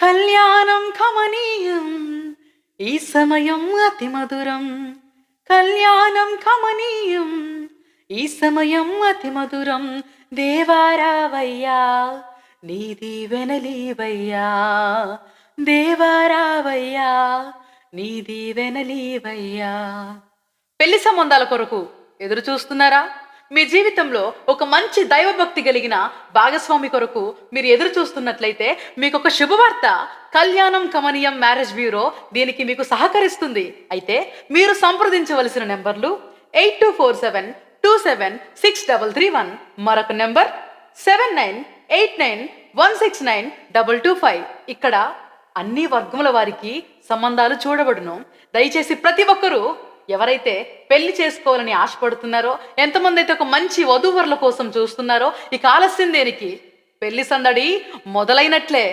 కళ్యాణం కమనీయం ఈ సమయం అతి మధురం. కళ్యాణం కమనీయం ఈ సమయం అతి మధురం. దేవారావయ్యా నీది వెనలీవయ్యా. దేవారావయ్యా నీది వెనలీవయ్యా. పెళ్ళి సంబంధాల కొరకు ఎదురు చూస్తున్నారా మీ జీవితంలో ఒక మంచి దైవభక్తి కలిగిన భాగస్వామి కొరకు మీరు ఎదురు చూస్తున్నట్లయితే మీకు ఒక శుభవార్త. కళ్యాణం కమనీయం మ్యారేజ్ బ్యూరో దీనికి మీకు సహకరిస్తుంది. అయితే మీరు సంప్రదించవలసిన నెంబర్లు eight two four seven two seven six double three one. మరొక number seven nine eight nine one six nine double two five. ఇక్కడ అన్ని వర్గముల వారికి సంబంధాలు చూడబడును. దయచేసి ప్రతి ఒక్కరూ ఎవరైతే పెళ్ళి చేసుకోవాలని ఆశపడుతున్నారో ఎంతమంది అయితే ఒక మంచి వధూవరుల కోసం చూస్తున్నారో ఇక ఆలస్యం దేనికి? పెళ్ళి సందడి మొదలైనట్లే.